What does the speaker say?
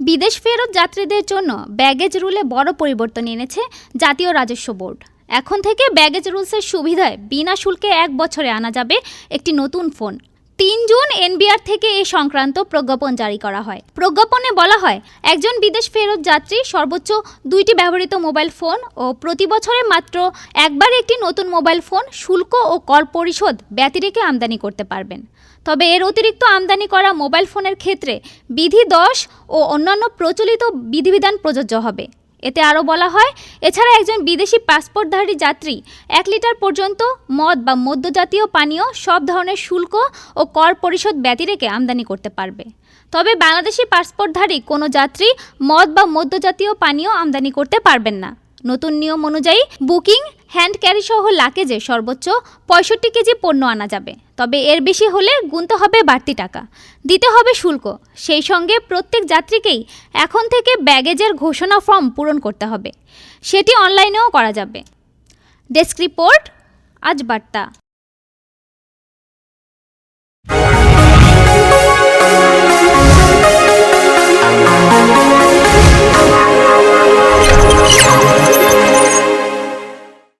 বিদেশ ফেরত যাত্রীদের জন্য ব্যাগেজ রুলে বড় পরিবর্তন এনেছে জাতীয় রাজস্ব বোর্ড। এখন থেকে ব্যাগেজ রুলসের সুবিধায় বিনা শুল্কে এক বছরে আনা যাবে একটি নতুন ফোন তিন জুন এনবিআর থেকে এ সংক্রান্ত প্রজ্ঞাপন জারি করা হয়। প্রজ্ঞাপনে বলা হয়, একজন বিদেশ ফেরত যাত্রী সর্বোচ্চ দুইটি ব্যবহৃত মোবাইল ফোন ও প্রতি বছরে মাত্র একবার একটি নতুন মোবাইল ফোন শুল্ক ও কর পরিশোধ ব্যতিরেকে আমদানি করতে পারবেন। তবে এর অতিরিক্ত আমদানি করা মোবাইল ফোনের ক্ষেত্রে বিধি দশ ও অন্যান্য প্রচলিত বিধিবিধান প্রযোজ্য হবে। এতে আরও বলা হয়, এছাড়া একজন বিদেশি পাসপোর্টধারী যাত্রী এক লিটার পর্যন্ত মদ বা মদ্যজাতীয় পানীয়, সব ধরনের শুল্ক ও কর পরিশোধ ব্যতি রেখে আমদানি করতে পারবে। তবে বাংলাদেশি পাসপোর্টধারী কোনো যাত্রী মদ বা মদ্যজাতীয় পানীয় আমদানি করতে পারবেন না। নতুন নিয়ম অনুযায়ী বুকিং হ্যান্ড ক্যারি সহ লাকেজে সর্বোচ্চ পঁয়ষট্টি কেজি পণ্য আনা যাবে। তবে এর বেশি হলে গুনতে হবে বাড়তি টাকা। দিতে হবে শুল্ক। সেই সঙ্গে প্রত্যেক যাত্রীকেই এখন থেকে ব্যাগেজের ঘোষণা ফর্ম পূরণ করতে হবে। সেটি অনলাইনেও করা যাবে। ডেস্ক রিপোর্ট, আজ বার্তা।